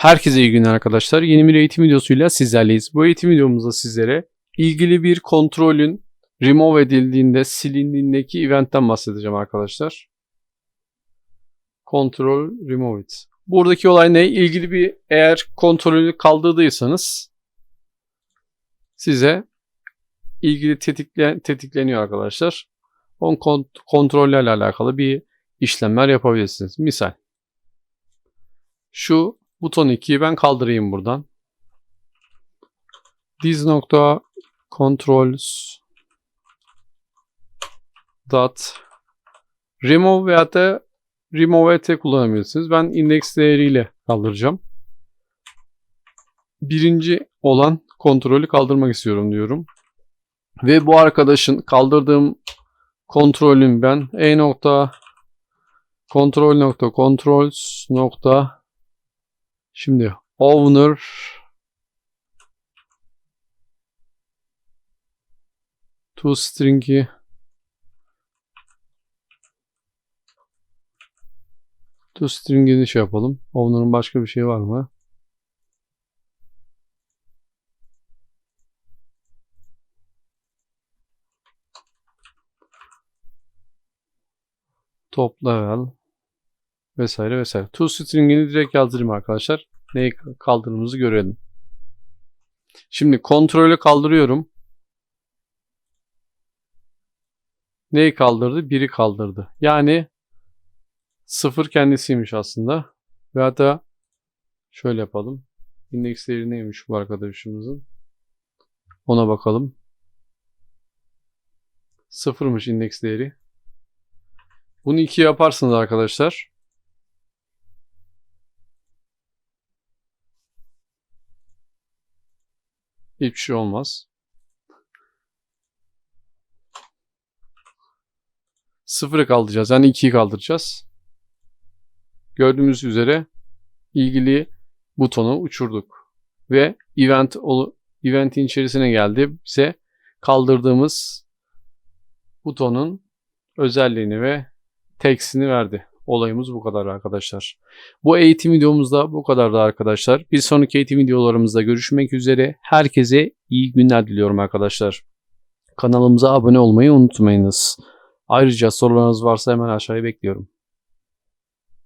Herkese iyi günler arkadaşlar. Yeni bir eğitim videosuyla sizlerleyiz. Bu eğitim videomuzda sizlere ilgili bir kontrolün remove edildiğinde silindiğindeki eventten bahsedeceğim arkadaşlar. Control remove it. Buradaki olay ne? İlgili bir eğer kontrolü kaldırdıysanız size ilgili tetikle, tetikleniyor arkadaşlar. On kont- kontrollerle alakalı bir işlemler yapabilirsiniz. Misal şu buton 2'yi ben kaldırayım buradan. This nokta controls dot remove veya da remove et kullanabilirsiniz. Ben index değeriyle kaldıracağım. Birinci olan kontrolü kaldırmak istiyorum diyorum. Ve bu arkadaşın kaldırdığım kontrolün ben e nokta kontrol nokta controls nokta Şimdi owner to string'i to string'ini şey yapalım. Owner'ın başka bir şey var mı? Top level vesaire vesaire. To string'ini direkt yazdırayım arkadaşlar. Neyi kaldırdığımızı görelim. Şimdi kontrolü kaldırıyorum. Neyi kaldırdı? Biri kaldırdı. Yani sıfır kendisiymiş aslında. Ve hatta şöyle yapalım. Index değeri neymiş bu arkadaşımızın? Ona bakalım. Sıfırmış indeks değeri. Bunu iki yaparsınız arkadaşlar. Hiçbir şey olmaz. Sıfırı kaldıracağız. Yani 2'yi kaldıracağız. Gördüğümüz üzere ilgili butonu uçurduk. Ve event eventin içerisine geldi. Bize kaldırdığımız butonun özelliğini ve tekstini verdi. Olayımız bu kadar arkadaşlar. Bu eğitim videomuzda bu kadardı arkadaşlar. Bir sonraki eğitim videolarımızda görüşmek üzere. Herkese iyi günler diliyorum arkadaşlar. Kanalımıza abone olmayı unutmayınız. Ayrıca sorularınız varsa hemen aşağıya bekliyorum.